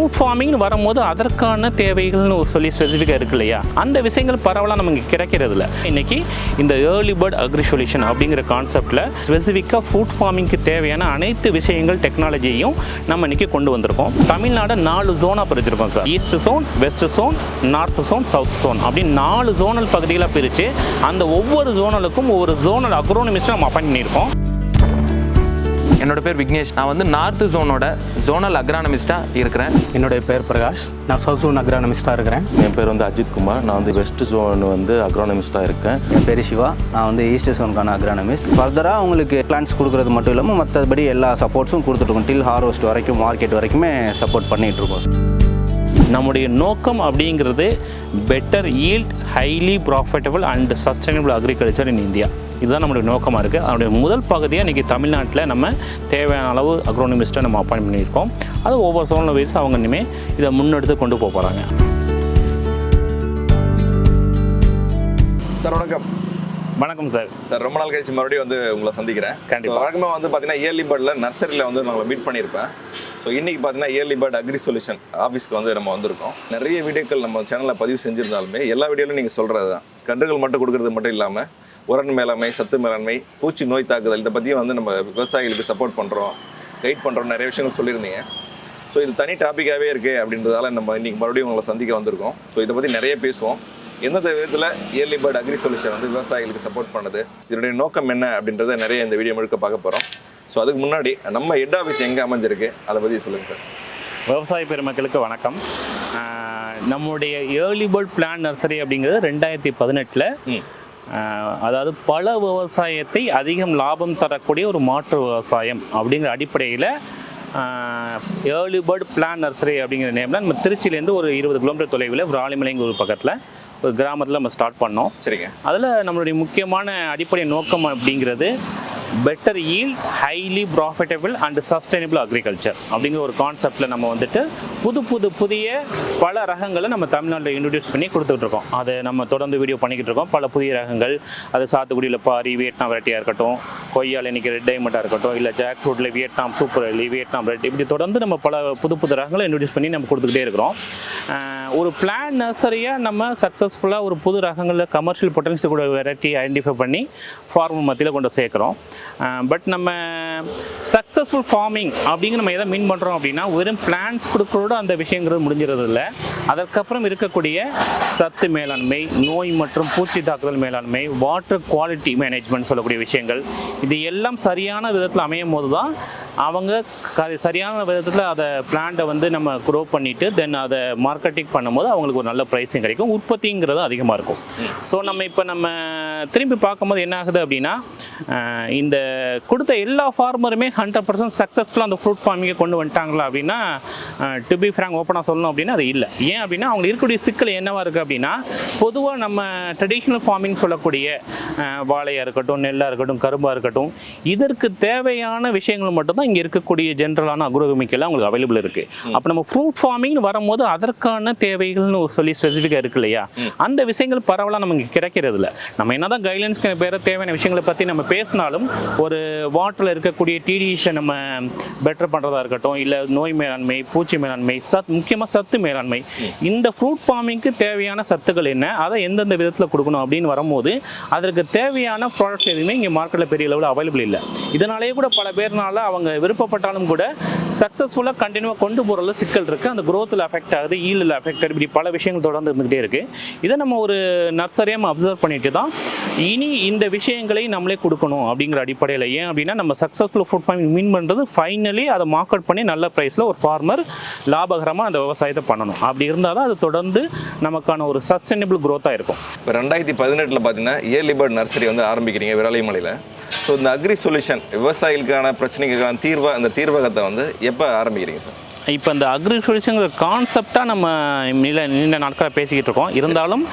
Fruit ஃபார்மிங்னு வரும்போது அதற்கான தேவைகள்னு ஒரு சொல்லி ஸ்பெசிஃபிக்காக இருக்கு இல்லையா? அந்த விஷயங்கள் பரவலாக நமக்கு கிடைக்கிறது இல்லை இன்னைக்கு இந்த ஏர்லி பேர்ட் அக்ரி சொல்யூஷன் அப்படிங்கிற கான்செப்டில் ஸ்பெசிஃபிக்காக ஃபுட் ஃபார்மிங்க்கு தேவையான அனைத்து விஷயங்கள் டெக்னாலஜியையும் நம்ம இன்னைக்கு கொண்டு வந்திருக்கோம். தமிழ்நாடு நாலு ஜோனாக பிரிச்சிருக்கோம் sir. East zone west zone north zone south zone அப்படின்னு நாலு ஜோனல் பகுதிகளாக பிரித்து அந்த ஒவ்வொரு ஜோனலுக்கும் ஒவ்வொரு ஜோனல் அக்ரோனமிஸ்ட் நம்ம அப்பாயின் பண்ணியிருக்கோம். என்னோட பேர் விக்னேஷ். நான் வந்து நார்த் ஜோனோட ஜோனல் அக்ரானமிஸ்ட்டாக இருக்கிறேன். என்னுடைய பேர் பிரகாஷ். நான் சவுத் ஜோன் அக்ரானமிஸ்டாக இருக்கிறேன். என் பேர் வந்து அஜித் குமார். நான் வந்து வெஸ்ட் ஜோன் வந்து அக்ரானமிஸ்டாக இருக்கேன். என் பேர் சிவா. நான் வந்து ஈஸ்ட் ஜோனுக்கான அக்ரானமிஸ்ட் ஃபர்தராக உங்களுக்கு பிளான்ஸ் கொடுக்குறது மட்டும் இல்லாமல் மற்றபடி எல்லா சப்போர்ட்ஸும் கொடுத்துட்ருக்கோம் டில் ஹார்வெஸ்ட் வரைக்கும் மார்க்கெட் வரைக்குமே சப்போர்ட் பண்ணிகிட்டு இருக்கோம். நம்முடைய நோக்கம் அப்படிங்கிறது better yield highly profitable and sustainable agriculture in India இதுதான் நம்மளுடைய நோக்கமாக இருக்குது அதனுடைய முதல் பகுதியாக இன்றைக்கி தமிழ்நாட்டில் நம்ம தேவையான அளவு அக்ரோனமிஸ்ட்டை நம்ம அப்பாயின் பண்ணியிருக்கோம். அது ஒவ்வொரு சோழன வயசு அவங்க இனிமேல் இதை முன்னெடுத்து கொண்டு போக போகிறாங்க சார் வணக்கம். வணக்கம் சார். சார் ரொம்ப நாள் கழிச்சு மறுபடியும் வந்து உங்களை சந்திக்கிறேன். கண்டிப்பா. So, வழக்கமா வந்து பார்த்தீங்கன்னா இயர்லி பேர்டில் நர்சரியில் வந்து நான் உங்களை மீட் பண்ணியிருப்பேன். ஸோ இன்னைக்கு பார்த்தீங்கன்னா இயர்லி பேர்ட் அக்ரி சொல்யூஷன் ஆஃபீஸ்க்கு வந்து நம்ம வந்திருக்கோம். நிறைய வீடியோக்கள் நம்ம சேனலில் பதிவு செஞ்சிருந்தாலுமே எல்லா வீடியோலையும் நீங்கள் சொல்கிறது தான் கன்றுகள் மட்டும் கொடுக்கறது மட்டும் இல்லாமல் உரண் மேலாண்மை சத்து மேலாண்மை பூச்சி நோய் தாக்குதல் இதை பற்றியும் வந்து நம்ம விவசாயிகளுக்கு சப்போர்ட் பண்ணுறோம் கைட் பண்ணுறோம் நிறைய விஷயங்கள் சொல்லியிருந்தீங்க. ஸோ இது தனி டாப்பிக்காகவே இருக்குது அப்படின்றதால நம்ம இன்னைக்கு மறுபடியும் உங்களை சந்திக்க வந்திருக்கோம். ஸோ இதை பற்றி நிறைய பேசுவோம். எந்தெந்த விதத்தில் இயர்லி பேர்ட் அக்ரி சொல்யூஷன் வந்து விவசாயிகளுக்கு சப்போர்ட் பண்ணுது. இதனுடைய நோக்கம் என்ன அப்படின்றத நிறைய இந்த வீடியோ முழுக்க பார்க்க போகிறோம் ஸோ அதுக்கு முன்னாடி நம்ம ஹெட் ஆஃபீஸ் எங்கே அமைஞ்சிருக்கு? அதை பற்றி சொல்லுங்கள் சார் விவசாய பெருமக்களுக்கு வணக்கம். நம்முடைய ஏர்லி பேர்ட் பிளான் நர்சரி அப்படிங்கிறது ரெண்டாயிரத்தி பதினெட்டில். அதாவது பல விவசாயத்தை அதிகம் லாபம் தரக்கூடிய ஒரு மாற்று விவசாயம் அப்படிங்கிற அடிப்படையில் ஏர்லி பேர்ட் பிளான் நர்சரி அப்படிங்கிற நேமில் நம்ம திருச்சியிலேருந்து ஒரு இருபது கிலோமீட்டர் தொலைவில் ஒரு ஆலிமலைங்க ஒரு பக்கத்தில் கிராமத்தில் நம்ம ஸ்டார்ட் பண்ணோம். சரிங்க. அதில் நம்மளுடைய முக்கியமான அடிப்படை நோக்கம் அப்படிங்கிறது better yield highly profitable and sustainable agriculture அப்படிங்கிற ஒரு கான்செப்டில் நம்ம வந்துட்டு புது புது புதிய பல ரகங்களை நம்ம தமிழ்நாட்டில் இன்ட்ரடியூஸ் பண்ணி கொடுத்துட்டு இருக்கோம். அதை நம்ம தொடர்ந்து வீடியோ பண்ணிக்கிட்டு இருக்கோம். பல புதிய ரகங்கள் அது சாத்துக்குடியில் பாரி வியட்நாம் வெரைட்டியாக இருக்கட்டும் கொய்யால் இன்றைக்கி ரெட் டைமண்டாக இருக்கட்டும் இல்லை jack ஃப்ரூட்டில் Vietnam super early Vietnam red இப்படி தொடர்ந்து நம்ம பல புது புது ரகங்களை இன்ட்ரடியூஸ் பண்ணி நம்ம கொடுத்துக்கிட்டே இருக்கிறோம். ஒரு பிளான் நர்சரியாக நம்ம சக்ஸஸ்ஃபுல்லாக ஒரு புது ரகங்களில் கமர்ஷியல் பொட்டன்ஷியல் கூட வெரைட்டி ஐடென்டிஃபை பண்ணி ஃபார்மர் மத்தியில் கொண்டு சேர்க்குறோம். பட் நம்ம சக் சக்ஸஸ்ஃபுல் ஃபார்மிங் அப்படிங்கிற நம்ம எதை மீன் பண்ணுறோம் அப்படின்னா வெறும் பிளான்ஸ் கொடுக்கறோட அந்த விஷயங்கிறது முடிஞ்சிறது இல்லை அதற்கப்புறம் இருக்கக்கூடிய சத்து மேலாண்மை நோய் மற்றும் பூச்சி தாக்குதல் மேலாண்மை வாட்டர் குவாலிட்டி மேனேஜ்மெண்ட் சொல்லக்கூடிய விஷயங்கள் இது எல்லாம் சரியான விதத்தில் அமையும் போது தான் அவங்க க- சரியான விதத்தில் அதை பிளான்ட்டை வந்து நம்ம க்ரோ பண்ணிவிட்டு தென் அதை மார்க்கெட்டிங் பண்ணும்போது அவங்களுக்கு ஒரு நல்ல ப்ரைஸும் கிடைக்கும். உற்பத்திங்கிறது அதிகமாக இருக்கும். ஸோ நம்ம இப்போ நம்ம திரும்பி பார்க்கும்போது என்ன ஆகுது அப்படின்னா இந்த கொடுத்த எல்லா ஃபார்மருமே ஹண்ட்ரட் பர்சன்ட் சக்ஸஸ்ஃபுல்லாக அந்த ஃப்ரூட் ஃபார்மிங்கை கொண்டு வந்துட்டாங்களா அப்படின்னா டு பி ஃப்ராங்க் ஓப்பனாக சொல்லணும் அப்படின்னா அது இல்லை. ஏன் அப்படின்னா அவங்க இருக்கக்கூடிய சிக்கல் என்னவா இருக்குது அப்படின்னா பொதுவாக நம்ம ட்ரெடிஷ்னல் ஃபார்மிங் சொல்லக்கூடிய வாழையாக இருக்கட்டும் நெல்லாக இருக்கட்டும் கரும்பாக இருக்கட்டும் இதற்கு தேவையான விஷயங்கள் மட்டும்தான் இங்கே இருக்கக்கூடிய ஜென்ரலான அக்ரோகெமிக்கல் அவங்களுக்கு அவைலபிள் இருக்குது அப்போ நம்ம ஃப்ரூட் ஃபார்மிங்னு வரும்போது அதற்கான தேவைகள்னு சொல்லி ஸ்பெசிஃபிக்காக இருக்கு இல்லையா? அந்த விஷயங்கள் பரவலாக நமக்கு கிடைக்கிறது இல்லை நம்ம என்னதான் கைட்லைன்ஸ்க்கு பேர தேவையான விஷயங்களை பற்றி நம்ம பேசினாலும் ஒரு வாட்டரில் இருக்கக்கூடிய டிடிஷை நம்ம பெட்டர் பண்ணுறதா இருக்கட்டும் இல்லை நோய் மேலாண்மை பூச்சி மேலாண்மை சத் முக்கியமாக சத்து மேலாண்மை. இந்த ஃப்ரூட் ஃபார்மிங்க்கு தேவையான சத்துக்கள் என்ன? அதை எந்தெந்த விதத்தில் கொடுக்கணும் அப்படின்னு வரும்போது அதற்கு தேவையான ப்ராடக்ட்ஸ் எதுவுமே இங்கே மார்க்கெட்டில் பெரிய அளவில் அவைலபிள் இல்லை. இதனாலேயே கூட பல பேர்னால அவங்க விருப்பப்பட்டாலும் கூட சக்ஸஸ்ஃபுல்லாக கண்டினியூவாக கொண்டு போகிறதுல சிக்கல் இருக்குது அந்த குரோத்தில் அஃபெக்ட் ஆகுது ஈல்டில் அஃபெக்ட் ஆகுது இப்படி பல விஷயங்கள் தொடர்ந்து இருந்துகிட்டே இருக்குது இதை நம்ம ஒரு நர்சரியாக அப்சர்வ் பண்ணிட்டு தான் இனி இந்த விஷயங்களை நம்மளே கொடுக்கணும் அப்படிங்கிற அடிப்படையில். ஏன் அப்படின்னா நம்ம சக்ஸஸ்ஃபுல் ஃபுட் ஃபார்மிங் வின் பண்ணுறது ஃபைனலி அதை மார்க்கெட் பண்ணி நல்ல ப்ரைஸில் ஒரு ஃபார்மர் லாபகரமாக அந்த விவசாயத்தை பண்ணணும். அப்படி இருந்தால் தான் அது தொடர்ந்து நமக்கான ஒரு சஸ்டைனபிள் க்ரோத்தாக இருக்கும். இப்போ ரெண்டாயிரத்தி பதினெட்டில் பார்த்தீங்கன்னா இயர்லி பேர்ட் நர்சரி வந்து ஆரம்பிக்கிறீங்க விராலிமலையில் ஸோ இந்த அக்ரி சொல்யூஷன் விவசாயிகளுக்கான பிரச்சனைகளுக்கான தீர்வாக அந்த தீர்வகத்தை வந்து எப்போ ஆரம்பிக்கிறீங்க சார் இப்போ இந்த அக்ரிகல்ச்சருங்கிற கான்செப்டாக நம்ம நீண்ட நீண்ட நாட்களாக பேசிக்கிட்டு இருக்கோம். இருந்தாலும்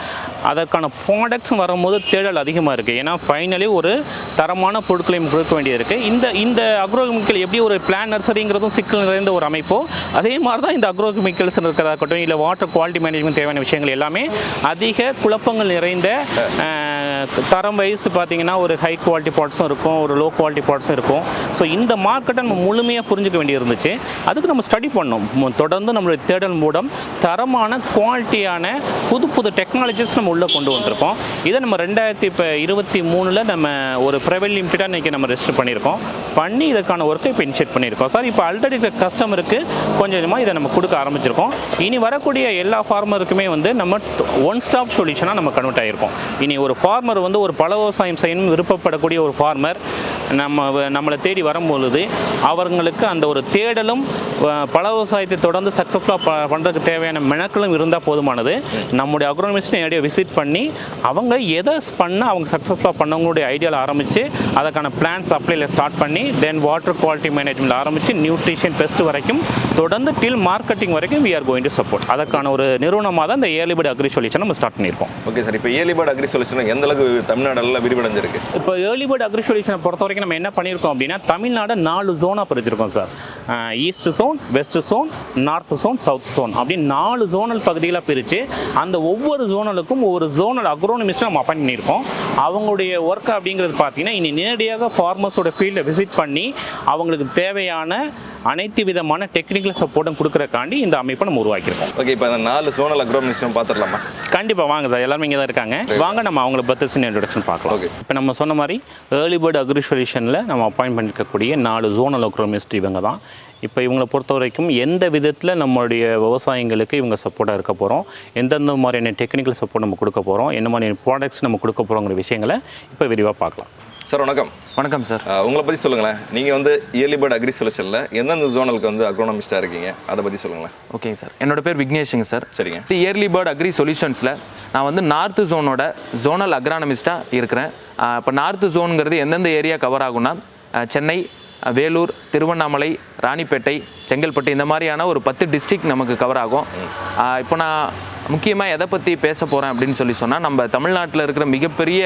அதற்கான ப்ராடக்ட்ஸ் வரும்போது தேடல் அதிகமாக இருக்குது ஏன்னா ஃபைனலி ஒரு தரமான பொருட்களையும் கொடுக்க வேண்டியது இருக்குது இந்த இந்த அக்ரோகெமிக்கல் எப்படி ஒரு பிளான் நர்சரிங்கிறதும் சிக்கல் நிறைந்த ஒரு அமைப்போ அதே மாதிரி தான் இந்த அக்ரோகெமிக்கல்ஸ் இருக்கிறதா இருக்கட்டும் இல்லை வாட்டர் குவாலிட்டி மேனேஜ்மெண்ட் தேவையான விஷயங்கள் எல்லாமே அதிக குழப்பங்கள் நிறைந்த தரம் வைஸ் பார்த்தீங்கன்னா ஒரு ஹை குவாலிட்டி ப்ராடக்ட்ஸும் இருக்கும் ஒரு லோ குவாலிட்டி ப்ராடக்ட்ஸும் இருக்கும். ஸோ இந்த மார்க்கெட்டை நம்ம முழுமையாக புரிஞ்சுக்க வேண்டியிருந்துச்சு. அதுக்கு நம்ம ஸ்டடி பண்ணோம். தொடர்ந்து நம்மளுடைய தேடல் மூலம் தரமான குவாலிட்டியான புது புது டெக்னாலஜிஸ் நம்ம உள்ளே கொண்டு வந்திருக்கோம். இதை நம்ம ரெண்டாயிரத்தி இப்போ இருபத்தி மூணில் நம்ம ஒரு ப்ரைவேட் லிமிட்டடாக இன்றைக்கி நம்ம ரெஜிஸ்டர் பண்ணியிருக்கோம். பண்ணி இதற்கான ஒர்க்கை இப்போ இனிஷியேட் பண்ணியிருக்கோம். சார் இப்போ ஆல்ரெடி கஸ்டமருக்கு கொஞ்சம் கொஞ்சமாக இதை நம்ம கொடுக்க ஆரம்பிச்சிருக்கோம். இனி வரக்கூடிய எல்லா ஃபார்மருக்குமே வந்து நம்ம ஒன் ஸ்டாப் சொல்யூஷனாக நம்ம கன்வெர்ட் ஆகிருக்கோம் இனி ஒரு ஃபார்ம் ஃபார்மர் வந்து ஒரு பல விவசாயம் செய்யணும் விருப்பப்படக்கூடிய ஒரு ஃபார்மர் நம்ம வ- நம்மளை தேடி வரும்பொழுது அவங்களுக்கு அந்த ஒரு தேடலும் பல விவசாயத்தை தொடர்ந்து சக்ஸஸ்ஃபுல்லாக ப பண்ணுறதுக்கு தேவையான மெனக்களும் இருந்தால் போதுமானது. நம்முடைய அக்ரோனமிஸ்ட் நேரடியாக விசிட் பண்ணி அவங்க எதை பண்ண அவங்க சக்ஸஸ்ஃபுல்லாக பண்ணவங்களுடைய ஐடியாவில் ஆரம்பித்து அதுக்கான பிளான்ஸ் அப்ளைல ஸ்டார்ட் பண்ணி தென் வாட்டர் குவாலிட்டி மேனேஜ்மெண்ட் ஆரம்பித்து நியூட்ரிஷன் பெஸ்ட் வரைக்கும் தொடர்ந்து டில் மார்க்கெட்டிங் வரைக்கும் we are going to support. அதற்கான ஒரு நிறுவனமாக தான் இந்த ஏர்லிபர்ட் அக்ரி சொல்யூஷன் நம்ம ஸ்டார்ட் பண்ணியிருக்கோம். ஓகே சார் இப்போ ஏர்லிபர்ட் அக்ரி சொல்யூஷன் எந்த அளவுக்கு தமிழ்நாடுல விரிவடைஞ்சிருக்கு? இப்போ ஏர்லிபர்ட் அக்ரி சொல்யூஷனை பொறுத்த வரைக்கும் நம்ம என்ன பண்ணியிருக்கோம் அப்படின்னா தமிழ்நாடு நாலு ஜோனாக பிரிச்சிருக்கோம் sir. East zone west zone north zone south zone அப்படின்னு நாலு ஜோனல் பகுதிகளாக பிரித்து அந்த ஒவ்வொரு ஜோனலுக்கும் ஒவ்வொரு ஜோனல் அக்ரோனமிஸ்ட் நம்ம அப்பாயின் பண்ணியிருக்கோம். அவங்களுடைய ஒர்க் அப்படிங்கிறது பார்த்தீங்கன்னா இனி நேரடியாக ஃபார்மர்ஸோட ஃபீல்டை விசிட் பண்ணி அவங்களுக்கு தேவையான அனைத்து விதமான டெக்னிக்கல் சப்போர்ட்டும் கொடுக்குறக்காண்டி இந்த அமைப்பை நம்ம உருவாக்கியிருக்கோம். ஓகே இப்போ அந்த நாலு சோனல் அக்ரோமினிஸ்டம் பார்த்துடலாமா? கண்டிப்பாக வாங்க சார். எல்லாருமே இங்கே தான் இருக்காங்க வாங்க நம்ம அவங்கள சின்ன இன்ட்ரடக்ஷன் பார்க்கலாம். Okay. இப்போ நம்ம சொன்ன மாதிரி ஏர்லி பேர்ட் அக்ரி சொல்யூஷனில் நம்ம அப்பாயின்ட் பண்ணிருக்கக்கூடிய நாலு ஜோனல் அக்ரோமிஸ்ட் இவங்க தான். இப்போ இவங்களை பொறுத்த வரைக்கும் எந்த விதத்தில் நம்மளுடைய விவசாயிங்களுக்கு இவங்க சப்போர்ட்டாக இருக்க போகிறோம் எந்தெந்த மாதிரியான டெக்னிக்கல் சப்போர்ட் நம்ம கொடுக்க போகிறோம் என்ன மாதிரியான ப்ராடக்ட்ஸ் நம்ம கொடுக்க போகிறோங்கிற விஷயங்களை இப்போ விரிவாக பார்க்கலாம். சார் வணக்கம். வணக்கம் சார் உங்களை பற்றி சொல்லுங்களேன். நீங்கள் வந்து ஏர்லிபர்ட் அக்ரி சொல்யூஷனில் எந்தெந்த ஜோனலுக்கு வந்து அக்ரோனமிஸ்டாக இருக்கீங்க? அதை பற்றி சொல்லுங்களேன். ஓகேங்க சார் என்னோட பேர் விக்னேஷுங்க சார் சரிங்க. இயர்லி பேர்ட் அக்ரி சொல்யூஷன்ஸில் நான் வந்து நார்த்து ஜோனோட ஜோனல் அக்ரானமிஸ்ட்டாக இருக்கிறேன். இப்போ நார்த்து ஜோனுங்கிறது எந்தெந்த ஏரியா கவர் ஆகும்னா சென்னை வேலூர் திருவண்ணாமலை ராணிப்பேட்டை செங்கல்பட்டு இந்த மாதிரியான ஒரு பத்து டிஸ்ட்ரிக்ட் நமக்கு கவர் ஆகும். இப்போ நான் முக்கியமாக எதை பற்றி பேச போகிறேன் அப்படின்னு சொல்லி சொன்னால் நம்ம தமிழ்நாட்டில் இருக்கிற மிகப்பெரிய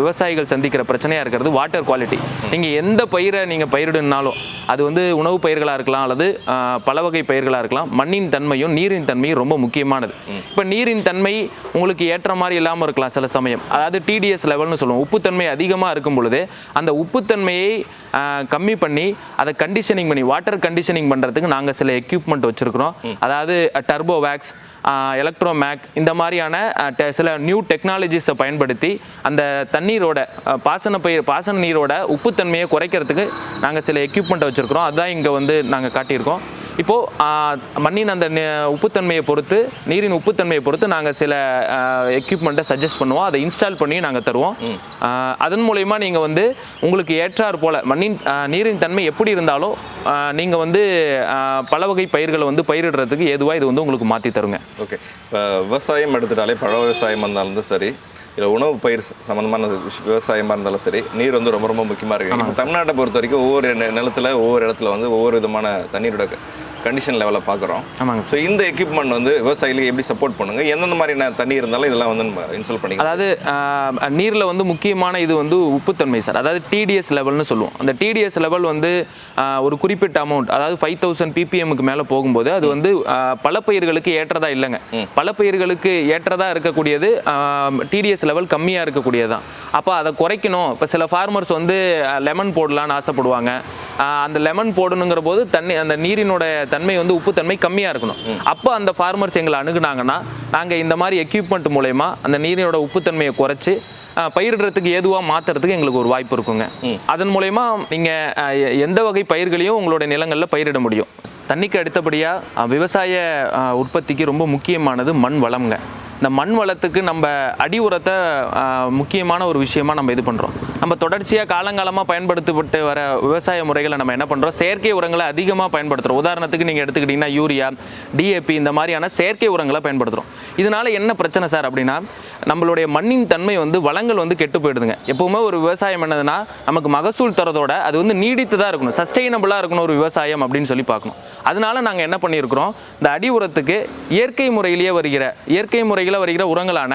விவசாயிகள் சந்திக்கிற பிரச்சனையாக இருக்கிறது வாட்டர் குவாலிட்டி நீங்கள் எந்த பயிரை நீங்கள் பயிரிடுனாலும் அது வந்து உணவு பயிர்களாக இருக்கலாம் அல்லது பல வகை பயிர்களாக இருக்கலாம் மண்ணின் தன்மையும் நீரின் தன்மையும் ரொம்ப முக்கியமானது. இப்போ நீரின் தன்மை உங்களுக்கு ஏற்ற மாதிரி இல்லாமல் இருக்கலாம் சில சமயம். அதாவது டிடிஎஸ் லெவல்னு சொல்லுவோம். உப்புத்தன்மை அதிகமாக இருக்கும் பொழுது அந்த உப்புத்தன்மையை கம்மி பண்ணி அதை கண்டிஷனிங் பண்ணி வாட்டர் கண்டிஷனிங் பண்ணுறதுக்கு நாங்கள் சில எக்யூப்மெண்ட் வச்சுருக்கிறோம். அதாவது டர்போ வேக்ஸ் எலக்ட்ரோமேக் இந்த மாதிரியான சில நியூ டெக்னாலஜிஸை பயன்படுத்தி அந்த தண்ணீரோட பாசன பயிர் பாசன நீரோட உப்புத்தன்மையை குறைக்கிறதுக்கு நாங்கள் சில எக்யூப்மெண்ட்டை வச்சுருக்கிறோம். அதுதான் இங்கே வந்து நாங்கள் காட்டியிருக்கோம். இப்போது மண்ணின் அந்த உப்புத்தன்மையை பொறுத்து நீரின் உப்புத்தன்மையை பொறுத்து நாங்கள் சில எக்யூப்மெண்ட்டை சஜஸ்ட் பண்ணுவோம். அதை இன்ஸ்டால் பண்ணி நாங்கள் தருவோம். அதன் மூலயமா நீங்கள் வந்து உங்களுக்கு ஏற்றார் போல மண்ணின் நீரின் தன்மை எப்படி இருந்தாலும் நீங்கள் வந்து பல வகை பயிர்களை வந்து பயிரிடுறதுக்கு ஏதுவாக இது வந்து உங்களுக்கு மாற்றி தருங்க. ஓகே. இப்போ விவசாயம் எடுத்துட்டாலே பழ விவசாயமாக இருந்தாலும் சரி இல்லை உணவு பயிர் ச- சம்பந்தமான விஷ- விவசாயமாக இருந்தாலும் சரி நீர் வந்து ரொம்ப ரொம்ப முக்கியமாக இருக்கு. இப்போ தமிழ்நாட்டை பொறுத்த வரைக்கும் ஒவ்வொரு நிலத்துல ஒவ்வொரு இடத்துல வந்து ஒவ்வொரு விதமான தண்ணீரோட கண்டிஷன் லெவலை பார்க்குறோம் ஆமாங்க ஸோ இந்த எக்யூப்மெண்ட் வந்து விவசாயிகளுக்கு எப்படி சப்போர்ட் பண்ணுங்க? எந்தெந்த மாதிரியான தண்ணி இருந்தாலும் இதெல்லாம் வந்து நம்ம இன்ஸ்டால் பண்ணிக்கலாம் அதாவது நீரில் வந்து முக்கியமான இது வந்து உப்புத்தன்மை சார். அதாவது டிடிஎஸ் லெவல்னு சொல்லுவோம். அந்த டிடிஎஸ் லெவல் வந்து ஒரு குறிப்பிட்ட அமௌண்ட் அதாவது ஃபைவ் தௌசண்ட் பிபிஎம்க்கு மேலே போகும்போது அது வந்து பல பயிர்களுக்கு ஏற்றதா இல்லைங்க. பல பயிர்களுக்கு ஏற்றதா இருக்கக்கூடியது டிடிஎஸ் லெவல் கம்மியாக இருக்கக்கூடியது தான் அப்போ அதை குறைக்கணும். இப்போ சில ஃபார்மர்ஸ் வந்து லெமன் போடலான்னு ஆசைப்படுவாங்க. அந்த லெமன் போடணுங்கிற போது தண்ணி அந்த நீரினோட தன்மை வந்து உப்புத்தன்மை கம்மியாக இருக்கணும். அப்போ அந்த ஃபார்மர்ஸ் எங்களை அணுகுனாங்கன்னா நாங்கள் இந்த மாதிரி எக்யூப்மெண்ட் மூலயமா அந்த நீரினோட உப்புத்தன்மையை குறைச்சி பயிரிடுறதுக்கு ஏதுவாக மாற்றுறதுக்கு எங்களுக்கு ஒரு வாய்ப்பு இருக்குங்க. அதன் மூலயமா நீங்கள் எந்த வகை பயிர்களையும் உங்களுடைய நிலங்களில் பயிரிட முடியும். தண்ணிக்கு அடுத்தபடியாக விவசாய உற்பத்திக்கு ரொம்ப முக்கியமானது மண் வளம்ங்க. இந்த மண் வளத்துக்கு நம்ம அடி உரத்தை முக்கியமான ஒரு விஷயமா நம்ம இது பண்ணுறோம் நம்ம தொடர்ச்சியாக காலங்காலமாக பயன்படுத்தப்பட்டு வர விவசாய முறைகளை நம்ம என்ன பண்ணுறோம் செயற்கை உரங்களை அதிகமாக பயன்படுத்துகிறோம் உதாரணத்துக்கு நீங்கள் எடுத்துக்கிட்டிங்கன்னா யூரியா டிஏபி இந்த மாதிரியான செயற்கை உரங்களை பயன்படுத்துகிறோம் இதனால என்ன பிரச்சனை சார் அப்படின்னா நம்மளுடைய மண்ணின் தன்மை வந்து வளங்கள் வந்து கெட்டு போயிடுதுங்க. எப்பவுமே ஒரு விவசாயம் என்னதுன்னா நமக்கு மகசூல் தரதோட அது வந்து நீடித்து தான் இருக்கணும். சஸ்டெயினபிளாக இருக்கணும் ஒரு விவசாயம் அப்படின்னு சொல்லி பார்க்கணும். அதனால நாங்கள் என்ன பண்ணியிருக்கிறோம்? இந்த அடி உரத்துக்கு இயற்கை முறையிலேயே வருகிற இயற்கை முறையில் வருகிற உரங்களான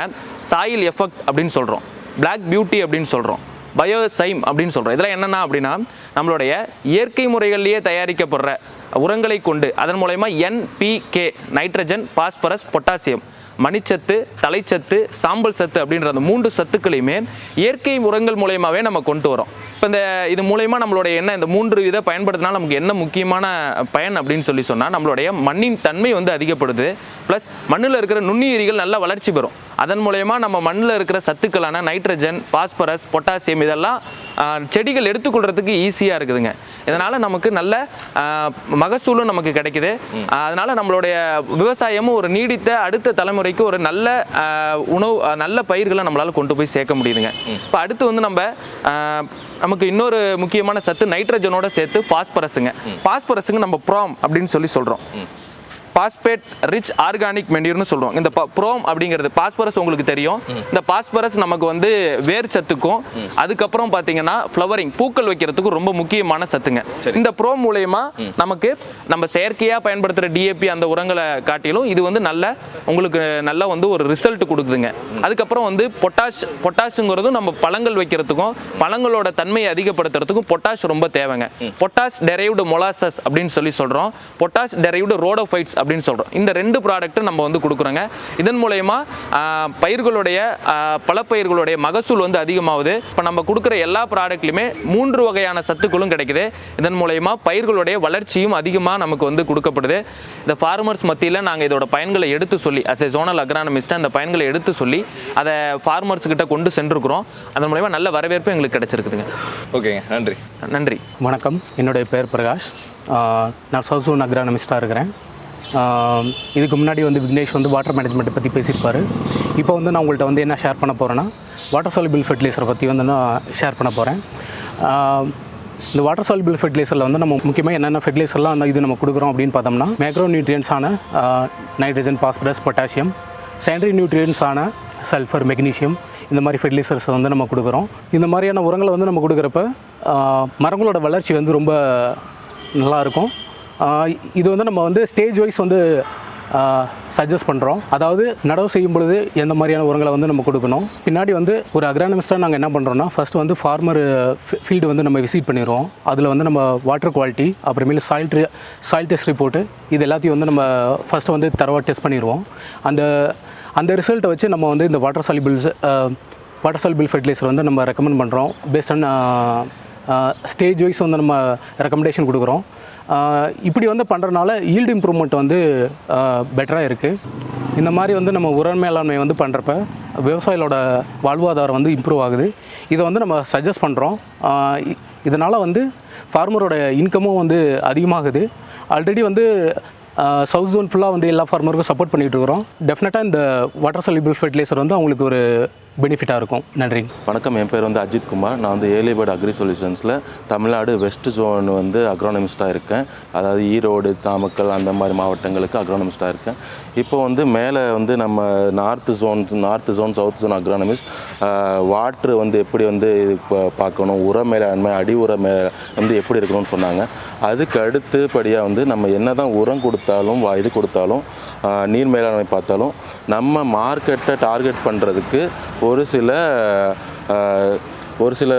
சாயில் எஃபெக்ட் அப்படின்னு சொல்கிறோம் பிளாக் பியூட்டி அப்படின்னு சொல்கிறோம் பயோசைம் அப்படின்னு சொல்கிறோம் இதெல்லாம் என்னென்னா அப்படின்னா நம்மளுடைய இயற்கை முறைகள்லேயே தயாரிக்கப்படுற உரங்களை கொண்டு அதன் மூலயமா என்பிகே நைட்ரஜன் பாஸ்பரஸ் பொட்டாசியம் மணிச்சத்து தலைச்சத்து சாம்பல் சத்து அப்படின்ற அந்த மூன்று சத்துக்களையுமே இயற்கை உரங்கள் மூலயமாவே நம்ம கொண்டு வரோம். இப்போ இந்த இது மூலயமா நம்மளுடைய என்ன இந்த மூன்று இதை பயன்படுத்தினா நமக்கு என்ன முக்கியமான பயன் அப்படின்னு சொல்லி சொன்னால் நம்மளுடைய மண்ணின் தன்மை வந்து அதிகப்படுது. ப்ளஸ் மண்ணில் இருக்கிற நுண்ணுயிரிகள் நல்லா வளர்ச்சி பெறும். அதன் மூலயமா நம்ம மண்ணில் இருக்கிற சத்துக்களான நைட்ரஜன் பாஸ்பரஸ் பொட்டாசியம் இதெல்லாம் செடிகள் எடுத்துக்கொள்றதுக்கு ஈஸியாக இருக்குதுங்க. இதனால் நமக்கு நல்ல மகசூலும் நமக்கு கிடைக்குது. அதனால நம்மளுடைய விவசாயமும் ஒரு நீடித்த அடுத்த தலைமுறைக்கு ஒரு நல்ல உணவு நல்ல பயிர்களை நம்மளால் கொண்டு போய் சேர்க்க முடியுதுங்க. இப்போ அடுத்து வந்து நம்ம நமக்கு இன்னொரு முக்கியமான சத்து நைட்ரஜனோட சேர்த்து பாஸ்பரஸுங்க பாஸ்பரஸுங்க நம்ம ப்ராம் அப்படின்னு சொல்லி சொல்கிறோம் பாஸ்பேட் ரிச் ஆர்கானிக் மென்யூர்னு சொல்றோம். இந்த ப்ரோம் அப்படிங்கிறது பாஸ்பரஸ் உங்களுக்கு தெரியும். இந்த பாஸ்பரஸ் நமக்கு வந்து வேர் சத்துக்கும் அதுக்கப்புறம் பார்த்தீங்கன்னா ஃப்ளவரிங் பூக்கள் வைக்கிறதுக்கும் ரொம்ப முக்கியமான சத்துங்க. இந்த ப்ரோம் மூலயமா நமக்கு நம்ம செயற்கையாக பயன்படுத்துகிற டிஏபி அந்த உரங்களை காட்டிலும் இது வந்து நல்ல உங்களுக்கு நல்ல வந்து ஒரு ரிசல்ட் கொடுக்குதுங்க. அதுக்கப்புறம் வந்து பொட்டாஷ் பொட்டாஷுங்கிறதும் நம்ம பழங்கள் வைக்கிறதுக்கும் பழங்களோட தன்மையை அதிகப்படுத்துறதுக்கும் பொட்டாஷ் ரொம்ப தேவைங்க. பொட்டாஷ் டெரைவ்டு மொலாசஸ் அப்படின்னு சொல்லி சொல்கிறோம் பொட்டாஷ் டெரைவ்டு ரோடோஃபைட்ஸ் அப்படின்னு சொல்கிறோம் இந்த ரெண்டு ப்ராடக்ட்டும் நம்ம வந்து கொடுக்குறோங்க. இதன் மூலயமா பயிர்களுடைய ஆஹ், பலப்பயிர்களுடைய மகசூல் வந்து அதிகமாகுது. இப்போ நம்ம கொடுக்குற எல்லா ப்ராடக்ட்லையுமே மூன்று வகையான சத்துக்களும் கிடைக்குது. இதன் மூலயமா பயிர்களுடைய வளர்ச்சியும் அதிகமாக நமக்கு வந்து கொடுக்கப்படுது. இந்த ஃபார்மர்ஸ் மத்தியில் நாங்கள் இதோட பயன்களை எடுத்து சொல்லி அஸ் எ ஜோனல் அக்ரானமிஸ்ட்டாக அந்த பயன்களை எடுத்து சொல்லி அதை ஃபார்மர்ஸ் கிட்ட கொண்டு சென்றிருக்கிறோம். அதன் மூலயமா நல்ல வரவேற்பு எங்களுக்கு கிடைச்சிருக்குதுங்க. ஓகேங்க. நன்றி. நன்றி. வணக்கம். என்னுடைய பெயர் பிரகாஷ். நான் சவுத் ஜோன் அக்ரானமிஸ்டாக இருக்கிறேன். இதுக்கு முன்னாடி வந்து விக்னேஷ் வந்து வாட்டர் மேனேஜ்மெண்ட்டை பற்றி பேசியிருப்பார். இப்போ வந்து நான் உங்கள்கிட்ட வந்து என்ன ஷேர் பண்ண போகிறேன்னா வாட்டர் சாலிபிள் ஃபெர்டிலைசரை பற்றி வந்து நான் ஷேர் பண்ண போகிறேன் இந்த வாட்டர் சாலிபிள் ஃபெர்டிலைசரில் வந்து நம்ம முக்கியமாக என்னென்ன ஃபெர்டிலைசர்லாம் இது நம்ம கொடுக்குறோம் அப்படின்னு பார்த்தோம்னா மேக்ரோ நியூட்ரியன்ஸான நைட்ரஜன் பாஸ்பரஸ் பொட்டாசியம் செகண்டரி நியூட்ரியன்ஸான சல்ஃபர் மெக்னீஷியம் இந்த மாதிரி ஃபெர்டிலைசர்ஸ் வந்து நம்ம கொடுக்குறோம். இந்த மாதிரியான உரங்களை வந்து நம்ம கொடுக்குறப்ப மரங்களோட வளர்ச்சி வந்து ரொம்ப நல்லாயிருக்கும் இது வந்து நம்ம வந்து ஸ்டேஜ் வைஸ் வந்து சஜஸ்ட் பண்ணுறோம் அதாவது நடவு செய்யும் பொழுது எந்த மாதிரியான உரங்களை வந்து நம்ம கொடுக்கணும். பின்னாடி வந்து ஒரு அக்ரானமிஸ்டாக நாங்கள் என்ன பண்ணுறோம்னா ஃபஸ்ட் வந்து ஃபார்மர் ஃபீல்டு வந்து நம்ம விசிட் பண்ணிடுவோம் அதில் வந்து நம்ம வாட்டர் குவாலிட்டி அப்புறமேலு சாயில் சாயில் டெஸ்ட் ரிப்போர்ட்டு இது எல்லாத்தையும் வந்து நம்ம ஃபஸ்ட்டு வந்து தரவாக டெஸ்ட் பண்ணிடுவோம். அந்த அந்த ரிசல்ட்டை வச்சு நம்ம வந்து இந்த water solubles water soluble fertiliser வந்து நம்ம ரெக்கமெண்ட் பண்ணுறோம் பேஸ்ட் ஆன் ஸ்டேஜ் வைஸ் வந்து நம்ம ரெக்கமெண்டேஷன் கொடுக்குறோம். இப்படி வந்து பண்ணுறனால ஈல்டு இம்ப்ரூவ்மெண்ட் வந்து பெட்டராக இருக்குது இந்த மாதிரி வந்து நம்ம உர மேலாண்மை வந்து பண்ணுறப்ப விவசாயிகளோட வாழ்வாதாரம் வந்து இம்ப்ரூவ் ஆகுது. இதை வந்து நம்ம சஜஸ்ட் பண்ணுறோம் இதனால் வந்து ஃபார்மரோட இன்கமும் வந்து அதிகமாகுது. ஆல்ரெடி வந்து சவுத் ஜோன் ஃபுல்லாக வந்து எல்லா ஃபார்மருக்கும் சப்போர்ட் பண்ணிகிட்டு இருக்கிறோம். டெஃபினட்டாக இந்த வாட்டர் சல்யூபிள் ஃபெர்டிலைசர் வந்து அவங்களுக்கு ஒரு பெனிஃபிட்டாக இருக்கும். நன்றி. வணக்கம். என் பேர் வந்து அஜித் குமார். நான் வந்து ஏலிபர்ட் அக்ரி சொல்யூஷன்ஸில் தமிழ்நாடு வெஸ்ட் ஜோன் வந்து அக்ரானமிஸ்ட்டாக இருக்கேன். அதாவது ஈரோடு நாமக்கல் அந்த மாதிரி மாவட்டங்களுக்கு அக்ரானமிஸ்ட்டாக இருக்கேன். இப்போ வந்து மேலே வந்து நம்ம north zone north zone south zone agronomist water வந்து எப்படி வந்து பார்க்கணும்? உர மேலாண்மை அடி உர மே வந்து எப்படி இருக்கணும்னு சொன்னாங்க. அதுக்கு அடுத்தபடியாக வந்து நம்ம என்ன தான் உரம் கொடுத்தாலும் வா- இது கொடுத்தாலும் நீர் மேலாண்மை பார்த்தாலும் நம்ம மார்க்கெட்டை டார்கெட் பண்ணுறதுக்கு ஒரு சில ஒரு சில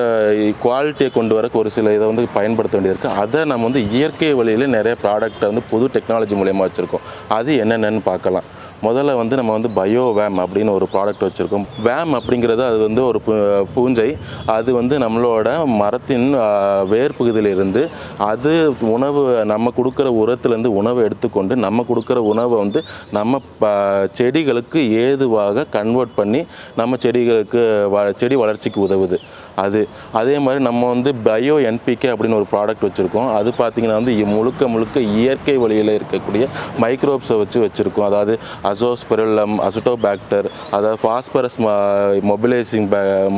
குவாலிட்டியை கொண்டு வரக்கு ஒரு சில இதை வந்து பயன்படுத்த வேண்டியிருக்கு. அதை நம்ம வந்து இயற்கை வழியில் நிறைய ப்ராடக்ட்டை வந்து புது டெக்னாலஜி மூலயமா வச்சுருக்கோம். அது என்னென்னன்னு பார்க்கலாம். முதல்ல வந்து நம்ம வந்து பயோ வேம் அப்படின்னு ஒரு ப்ராடக்ட் வச்சுருக்கோம். வேம் அப்படிங்கிறது அது வந்து ஒரு பூ- பூஞ்சை. அது வந்து நம்மளோட மரத்தின் ஆஹ், வேர் பகுதியிலிருந்து அது உணவு நம்ம கொடுக்குற உரத்துலேருந்து உணவை எடுத்துக்கொண்டு நம்ம கொடுக்குற உணவை வந்து நம்ம ப செடிகளுக்கு ஏதுவாக கன்வெர்ட் பண்ணி நம்ம செடிகளுக்கு வ செடி வளர்ச்சிக்கு உதவுது. அது அதே மாதிரி நம்ம வந்து பயோ என்பிகே அப்படின்னு ஒரு ப்ராடக்ட் வச்சுருக்கோம். அது பார்த்திங்கன்னா வந்து முழுக்க முழுக்க இயற்கை வழியில் இருக்கக்கூடிய மைக்ரோப்ஸை வச்சு வச்சுருக்கோம். அதாவது அசோஸ்பெருலம் அசுட்டோபாக்டர் அதாவது phosphorus mobilising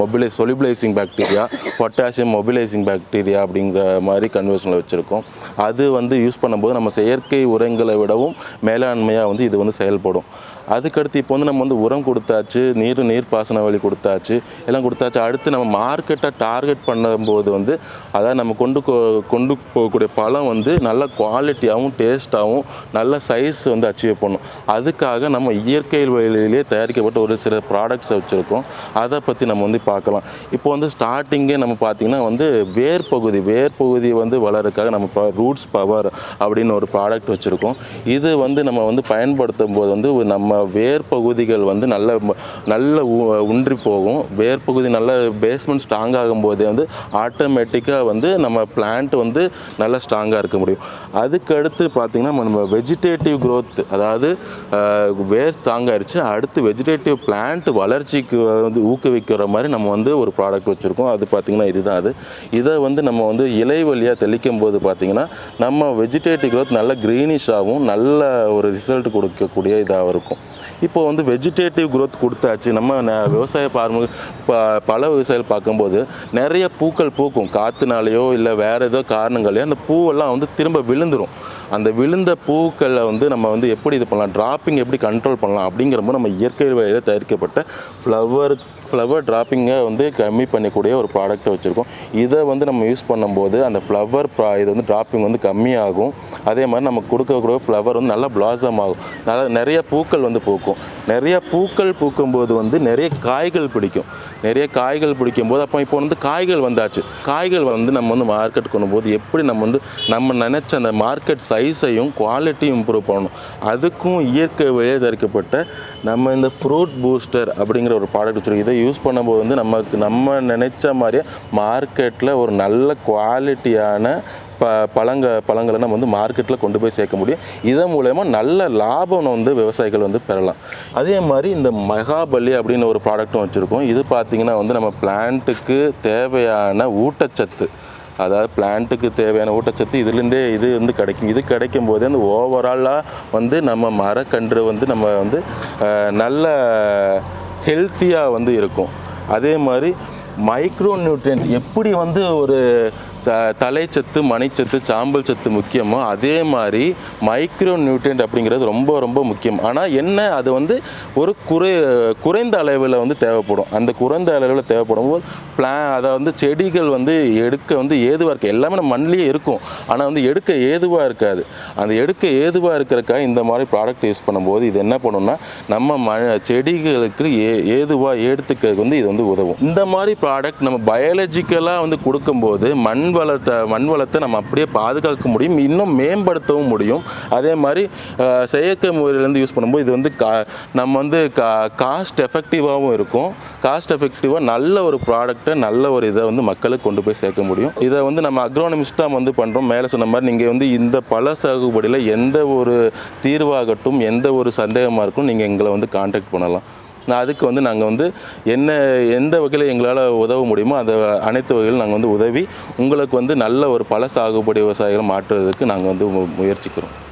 மொபிலை solubilising bacteria potassium mobilising bacteria அப்படிங்கிற மாதிரி கன்வர்ஷனில் வச்சுருக்கோம். அது வந்து யூஸ் பண்ணும்போது நம்ம செயற்கை உரங்களை விடவும் மேலாண்மையாக வந்து இது வந்து செயல்படும். அதுக்கடுத்து இப்போ வந்து நம்ம வந்து உரம் கொடுத்தாச்சு நீர் நீர் பாசன வழி கொடுத்தாச்சு எல்லாம் கொடுத்தாச்சு. அடுத்து நம்ம மார்க்கெட்டை டார்கெட் பண்ணும்போது வந்து அதாவது நம்ம கொண்டு கொண்டு போகக்கூடிய பழம் வந்து நல்ல குவாலிட்டியாகவும் டேஸ்ட்டாகவும் நல்ல சைஸ் வந்து அச்சீவ் பண்ணும். அதுக்காக நம்ம இயற்கை வழியிலேயே தயாரிக்கப்பட்ட ஒரு சில ப்ராடக்ட்ஸை வச்சுருக்கோம். அதை பற்றி நம்ம வந்து பார்க்கலாம். இப்போ வந்து ஸ்டார்டிங்கே நம்ம பார்த்திங்கன்னா வந்து வேர் பகுதி வேர் பகுதி வந்து வளர்றதுக்காக நம்ம ரூட்ஸ் பவர் அப்படின்னு ஒரு ப்ராடக்ட் வச்சுருக்கோம். இது வந்து நம்ம வந்து பயன்படுத்தும் போது வந்து நம்ம நம்ம வேர் பகுதிகள் வந்து நல்ல நல்ல ஊ- போகும். வேர் பகுதி நல்ல பேஸ்மெண்ட் ஸ்ட்ராங் ஆகும்போது வந்து ஆட்டோமேட்டிக்காக வந்து நம்ம பிளான்ட் வந்து நல்லா ஸ்ட்ராங்காக இருக்க முடியும். அதுக்கு அடுத்து பார்த்திங்கன்னா நம்ம வெஜிடேட்டிவ் க்ரோத் அதாவது வேர் ஸ்ட்ராங் ஆயிடுச்சு அடுத்து வெஜிடேட்டிவ் பிளான்ட் வளர்ச்சிக்கு வந்து ஊக்குவிக்கிற மாதிரி நம்ம வந்து ஒரு ப்ராடக்ட் வச்சுருக்கோம். அது பார்த்திங்கன்னா இதுதான் அது. இதை வந்து நம்ம வந்து இலை வழியாக தெளிக்கும் போது பார்த்திங்கன்னா நம்ம வெஜிடேட்டிவ் க்ரோத் நல்ல க்ரீனிஷாகவும் நல்ல ஒரு ரிசல்ட் கொடுக்கக்கூடிய இதாக இருக்கும். இப்போ வந்து வெஜிடேட்டிவ் குரோத் கொடுத்தாச்சு. நம்ம ந- விவசாய பார்ம ப பல விவசாயிகள் பார்க்கும்போது நிறைய பூக்கள் பூக்கும். காற்றுனாலேயோ இல்லை வேறு ஏதோ காரணங்களையோ அந்த பூவெல்லாம் வந்து திரும்ப விழுந்துடும் அந்த விழுந்த பூக்களை வந்து நம்ம வந்து எப்படி இது பண்ணலாம்? ட்ராப்பிங் எப்படி கண்ட்ரோல் பண்ணலாம்? அப்படிங்கிறப்போ நம்ம இயற்கை வழியில் தயாரிக்கப்பட்ட ஃப்ளவர் ஃப்ளவர் ட்ராப்பிங்கை வந்து கம்மி பண்ணக்கூடிய ஒரு ப்ராடக்ட்டை வச்சுருக்கோம். இதை வந்து நம்ம யூஸ் பண்ணும்போது அந்த ஃப்ளவர் ப்ரா இது வந்து ட்ராப்பிங் வந்து கம்மியாகும். அதே மாதிரி நம்ம கொடுக்கக்கூடிய ஃப்ளவர் வந்து நல்லா பிளாசம் ஆகும். நல்லா நிறைய பூக்கள் வந்து பூக்கும். நிறைய பூக்கள் பூக்கும்போது வந்து நிறைய காய்கள் பிடிக்கும். நிறைய காய்கள் பிடிக்கும்போது அப்போ இப்போ வந்து காய்கள் வந்தாச்சு. காய்கள் வந்து நம்ம வந்து மார்க்கெட் கொண்டு போது எப்படி நம்ம வந்து நம்ம நினச்ச அந்த மார்க்கெட் சைஸையும் குவாலிட்டியும் இம்ப்ரூவ் பண்ணணும். அதுக்கும் இயற்கை வழியாக தரிக்கப்பட்ட நம்ம இந்த ஃப்ரூட் பூஸ்டர் அப்படிங்கிற ஒரு ப்ராடக்ட் வச்சுருக்கோம். இதை யூஸ் பண்ணும்போது வந்து நமக்கு நம்ம நினைச்ச மாதிரியே மார்க்கெட்டில் ஒரு நல்ல குவாலிட்டியான ப பழங்க பழங்களை நம்ம வந்து மார்க்கெட்டில் கொண்டு போய் சேர்க்க முடியும். இதன் மூலயமா நல்ல லாபம் வந்து விவசாயிகள் வந்து பெறலாம். அதே மாதிரி இந்த மகாபலி அப்படின்னு ஒரு ப்ராடக்ட்டும் வச்சுருக்கோம். இது பார்த்திங்கன்னா வந்து நம்ம பிளான்ட்டுக்கு தேவையான ஊட்டச்சத்து. அதாவது பிளான்ட்டுக்கு தேவையான ஊட்டச்சத்து இதுலேருந்தே இது வந்து கிடைக்கும். இது கிடைக்கும் போதே அந்த ஓவராலாக வந்து நம்ம மரக்கன்று வந்து நம்ம வந்து நல்ல ஹெல்த்தியாக வந்து இருக்கும். அதே மாதிரி மைக்ரோ நியூட்ரியன்ட் எப்படி வந்து ஒரு த தலைச்சத்து மணிச்சத்து சாம்பல் சத்து முக்கியமோ அதே மாதிரி மைக்ரோ நியூட்ரியன்ட் அப்படிங்கிறது ரொம்ப ரொம்ப முக்கியம். ஆனால் என்ன அது வந்து ஒரு குறை குறைந்த அளவில் வந்து தேவைப்படும். அந்த குறைந்த அளவில் தேவைப்படும் போது பிளா அதை வந்து செடிகள் வந்து எடுக்க வந்து ஏதுவாக இருக்குது எல்லாமே நம்ம மண்ணிலேயே இருக்கும். ஆனால் வந்து எடுக்க ஏதுவாக இருக்காது. அந்த எடுக்க ஏதுவாக இருக்கிறக்காக இந்த மாதிரி ப்ராடக்ட் யூஸ் பண்ணும்போது இது என்ன பண்ணும்னா நம்ம ம செடிகளுக்கு ஏ ஏதுவாக எடுத்துக்கிறதுக்கு வந்து இது வந்து உதவும். இந்த மாதிரி ப்ராடக்ட் நம்ம பயாலஜிக்கலாக வந்து கொடுக்கும்போது மண் வளத்தை மண் வளத்தை நம்ம அப்படியே பாதுகாக்க முடியும் இன்னும் மேம்படுத்தவும் முடியும். அதே மாதிரி செயற்கை முறையிலேருந்து யூஸ் பண்ணும்போது இது வந்து கா நம்ம வந்து கா காஸ்ட் எஃபெக்டிவாகவும் இருக்கும். காஸ்ட் எஃபெக்டிவாக நல்ல ஒரு ப்ராடக்ட்டை நல்ல ஒரு இதை வந்து மக்களுக்கு கொண்டு போய் சேர்க்க முடியும். இதை வந்து நம்ம அக்ரோனமிஸ்டாக வந்து பண்ணுறோம் மேலே சொன்ன மாதிரி நீங்கள் வந்து இந்த பல சாகுபடியில் எந்த ஒரு தீர்வாகட்டும் எந்த ஒரு சந்தேகமாக இருக்கும் நீங்கள் எங்களை வந்து காண்டாக்ட் பண்ணலாம். அதுக்கு வந்து நாங்கள் வந்து என்ன எந்த வகையில் எங்களால் உதவ முடியுமோ அந்த அனைத்து வகையிலும் நாங்கள் வந்து உதவி உங்களுக்கு வந்து நல்ல ஒரு பல சாகுபடி விவசாயிகளை மாற்றுவதற்கு நாங்கள் வந்து மு- முயற்சிக்கிறோம்.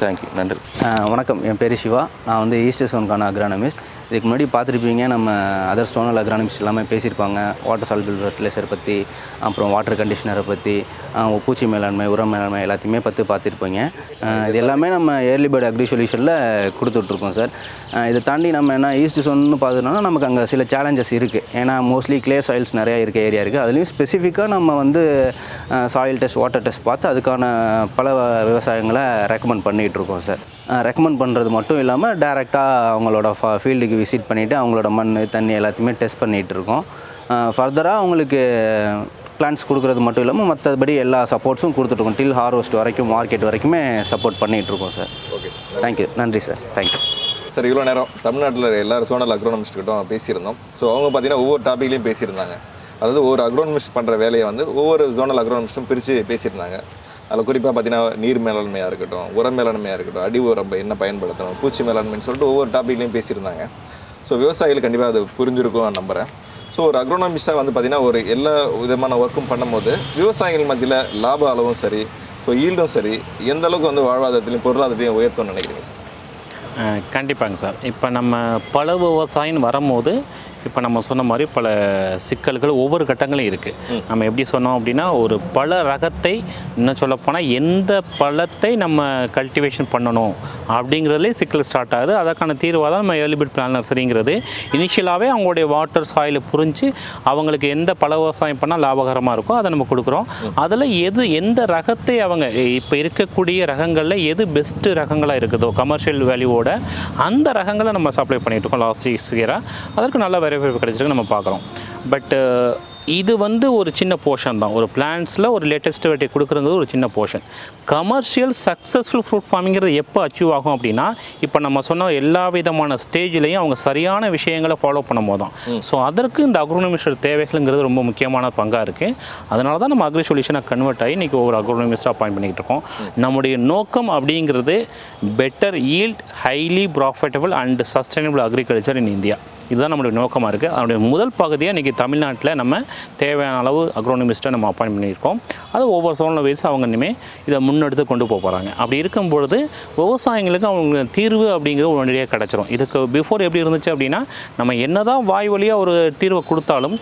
தேங்க்யூ நன்றி. வணக்கம். என் பேர் சிவா. நான் வந்து ஈஸ்ட் சோன்கான அக்ரானமிஸ்ட் இதுக்கு முன்னாடி பார்த்துருப்பீங்க நம்ம அதர் ஸ்டோனல் அக்ரானமிஸ்ட் எல்லாமே பேசியிருப்பாங்க வாட்டர் சால்பிள் ஃபர்டிலைசர் பற்றி அப்புறம் வாட்டர் கண்டிஷனரை பற்றி பூச்சி மேலாண்மை உரம் மேலாண்மை எல்லாத்தையுமே பற்றி பார்த்துருப்பீங்க. இது எல்லாமே நம்ம ஏர்லி பேர்டு அக்ரி சொல்யூஷனில் கொடுத்துட்ருக்கோம் சார். இதை தாண்டி நம்ம என்ன ஈஸ்ட் சோன்னு பார்த்தோம்னா நமக்கு அங்கே சில சேலஞ்சஸ் இருக்குது ஏன்னா மோஸ்ட்லி கிளே சாயில்ஸ் நிறையா இருக்க ஏரியா இருக்குது அதுலேயும் ஸ்பெசிஃபிக்காக நம்ம வந்து சாயில் டெஸ்ட் வாட்டர் டெஸ்ட் பார்த்து அதுக்கான பல விவசாயங்களை ரெக்கமெண்ட் பண்ணிகிட்ருக்கோம் சார். ரெக்கமெண்ட் பண்ணுறது மட்டும் இல்லாமல் டேரெக்டாக அவங்களோட ஃபீல்டுக்கு விசிட் பண்ணிவிட்டு அவங்களோட மண் தண்ணி எல்லாத்தையுமே டெஸ்ட் பண்ணிகிட்டு இருக்கோம். ஃபர்தராக அவங்களுக்கு பிளான்ஸ் கொடுக்குறது மட்டும் இல்லாமல் மற்றபடி எல்லா சப்போர்ட்ஸும் கொடுத்துட்ருக்கோம் டில் ஹார்வெஸ்ட் வரைக்கும் மார்க்கெட் வரைக்குமே சப்போர்ட் பண்ணிகிட்டு இருக்கோம் சார் ஓகே தேங்க்யூ நன்றி சார் தேங்க்யூ சார் இவ்வளோ நேரம் தமிழ்நாட்டில் எல்லாரும் சோனல் அக்ரோனமிஸ்ட் கிட்டும் பேசியிருந்தோம். ஸோ அவங்க பார்த்தீங்கன்னா ஒவ்வொரு டாப்பிக்லையும் பேசியிருந்தாங்க. அதாவது ஒவ்வொரு அக்ரோனமிஸ்ட் பண்ணுற வேலையை வந்து ஒவ்வொரு ஜோனல் அக்ரோனமிஸ்ட்டும் பிரித்து பேசியிருந்தாங்க. அதில் குறிப்பாக பார்த்தீங்கன்னா நீர் மேலாண்மையாக இருக்கட்டும் உர மேலாண்மையாக இருக்கட்டும் அடி உரம் என்ன பயன்படுத்தணும் பூச்சி மேலாண்மைன்னு சொல்லிட்டு ஒவ்வொரு டாப்பிக்லையும் பேசியிருந்தாங்க. ஸோ விவசாயிகள் கண்டிப்பாக அது புரிஞ்சிருக்கும் நான் நம்புகிறேன் ஸோ ஒரு அக்ரோனமிஸ்ட்டாக வந்து பார்த்திங்கன்னா ஒரு எல்லா விதமான ஒர்க்கும் பண்ணும்போது விவசாயிகள் மத்தியில் லாப அளவும் சரி ஸோ ஈல்டும் சரி எந்த அளவுக்கு வந்து வாழ்வாதாரத்திலையும் பொருளாதாரத்தையும் உயர்த்தும்னு நினைக்கிறீங்க சார் கண்டிப்பாங்க சார் இப்போ நம்ம பழ விவசாயம் வரும்போது இப்போ நம்ம சொன்ன மாதிரி பல சிக்கல்கள் ஒவ்வொரு கட்டங்களும் இருக்குது நம்ம எப்படி சொன்னோம் அப்படின்னா ஒரு பல ரகத்தை இன்னும் சொல்லப்போனால் எந்த பழத்தை நம்ம கல்டிவேஷன் பண்ணணும் அப்படிங்கிறதுலே சிக்கல் ஸ்டார்ட் ஆகுது. அதற்கான தீர்வாக தான் நம்ம ஏர்லிபிட் பிளான் நர்சரிங்கிறது இனிஷியலாகவே அவங்களுடைய வாட்டர் சாயிலை புரிஞ்சு அவங்களுக்கு எந்த பல விவசாயம் பண்ணால் லாபகரமாக இருக்கோ அதை நம்ம கொடுக்குறோம். அதில் எது எந்த ரகத்தை அவங்க இப்போ இருக்கக்கூடிய ரகங்களில் எது பெஸ்ட்டு ரகங்களாக இருக்குதோ கமர்ஷியல் வேல்யூவோட அந்த ரகங்களை நம்ம சப்ளை பண்ணிட்டு இருக்கோம் லாஸ்ட் இயராக அதற்கு நல்ல வரவேற்பு கிடைச்சிருக்கு நம்ம பார்க்குறோம். பட்டு இது வந்து ஒரு சின்ன போர்ஷன் தான். ஒரு பிளான்ஸில் ஒரு லேட்டஸ்ட் வெரைட்டி கொடுக்குறது ஒரு சின்ன போர்ஷன் கமர்ஷியல் சக்ஸஸ்ஃபுல் ஃப்ரூட் ஃபார்மிங்கிறது எப்போ அச்சீவ் ஆகும் அப்படின்னா இப்போ நம்ம சொன்ன எல்லா விதமான ஸ்டேஜ்லேயும் அவங்க சரியான விஷயங்களை ஃபாலோ பண்ணும் போது தான் ஸோ அதற்கு இந்த அக்ரோனமிஸ்டர் தேவைகள்ங்கிறது ரொம்ப முக்கியமான பங்காக இருக்குது அதனால தான் நம்ம அக்ரி சொல்யூஷனாக கன்வெர்ட் ஆகி இன்றைக்கி ஒவ்வொரு அக்ரோனமிஸ்டாக அப்பாயிண்ட் பண்ணிக்கிட்டு இருக்கோம். நம்முடைய நோக்கம் அப்படிங்கிறது better yield highly profitable and sustainable agriculture in India இதுதான் நம்மளுடைய நோக்கமாக இருக்குது அதனுடைய முதல் பகுதியாக இன்றைக்கி தமிழ்நாட்டில் நம்ம தேவையான அளவு அக்ரோனமிஸ்ட்டை நம்ம அப்பாயிண்ட் பண்ணியிருக்கோம். அது ஒவ்வொரு சூழ்நிலை வயசு அவங்க இனிமேல் இதை முன்னெடுத்து கொண்டு போக போகிறாங்க அப்படி இருக்கும் பொழுது விவசாயிங்களுக்கு அவங்க தீர்வு அப்படிங்கிறது உடனடியாக கிடச்சிரும். இதுக்கு பிஃபோர் எப்படி இருந்துச்சு அப்படின்னா நம்ம என்னதான் வாய் வழியாக ஒரு தீர்வை கொடுத்தாலும்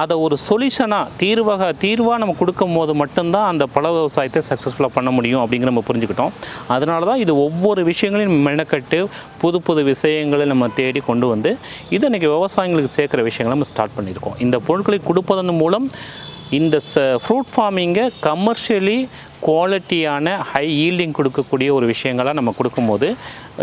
அதை ஒரு சொல்யூஷனாக தீர்வாக தீர்வாக நம்ம கொடுக்கும் போது மட்டும்தான் அந்த பழ விவசாயத்தை சக்ஸஸ்ஃபுல்லாக பண்ண முடியும் அப்படிங்கிற நம்ம புரிஞ்சுக்கிட்டோம். அதனால தான் இது ஒவ்வொரு விஷயங்களையும் மெனக்கட்டு புது புது விஷயங்களை நம்ம தேடி கொண்டு வந்து இதை இன்றைக்கி விவசாயிகளுக்கு சேர்க்குற விஷயங்களை நம்ம ஸ்டார்ட் பண்ணியிருக்கோம். இந்த பொருட்களை கொடுப்பதன் மூலம் இந்த ஃப்ரூட் ஃபார்மிங்கை கமர்ஷியலி குவாலிட்டியான ஹை ஈல்டிங் கொடுக்கக்கூடிய ஒரு விஷயங்களாக நம்ம கொடுக்கும்போது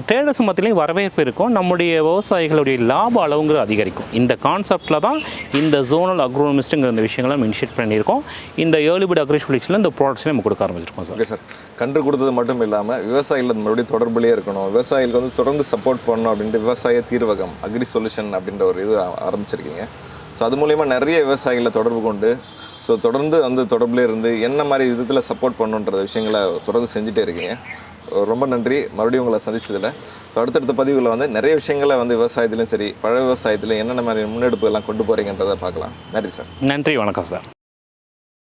ட்ரேடர்ஸ் மத்தியிலையும் வரவேற்பு இருக்கும். நம்முடைய விவசாயிகளுடைய லாப அளவுங்கிறது அதிகரிக்கும். இந்த கான்செப்டில் தான் இந்த ஜோனல் அக்ரோனமிஸ்ட்டுங்கிற இந்த விஷயங்களை நம்ம இனிஷியேட் பண்ணியிருக்கோம். இந்த ஏர்லிபிட் அக்ரிஷுலிஷில் இந்த ப்ராடக்ட்ஸ் நம்ம கொடுக்க ஆரம்பிச்சிருக்கோம் சார். Okay sir. கன்று கொடுத்தது மட்டும் இல்லாமல் விவசாயிகள் மறுபடியும் தொடர்புலேயே இருக்கணும். விவசாயிகளுக்கு வந்து தொடர்ந்து சப்போர்ட் பண்ணணும் அப்படின்ட்டு விவசாய தீர்வகம் அக்ரி சொல்யூஷன் அப்படின்ற ஒரு இது ஆரம்பிச்சிருக்கீங்க. ஸோ அது மூலயமா நிறைய விவசாயிகளை தொடர்பு கொண்டு ஸோ தொடர்ந்து அந்த தொடர்புலேயே இருந்து என்ன மாதிரி விதத்தில் சப்போர்ட் பண்ணுன்ற விஷயங்களை தொடர்ந்து செஞ்சுட்டே இருக்கீங்க. ரொம்ப நன்றி. மறுபடியும் உங்களை சந்திச்சதில். ஸோ அடுத்தடுத்த பதிவுகளில் வந்து நிறைய விஷயங்களை வந்து விவசாயத்துலையும் சரி பழ விவசாயத்தில் என்னென்ன மாதிரி முன்னெடுப்புகள்லாம் கொண்டு போகிறீங்கன்றதை பார்க்கலாம். நன்றி சார். நன்றி வணக்கம் சார்.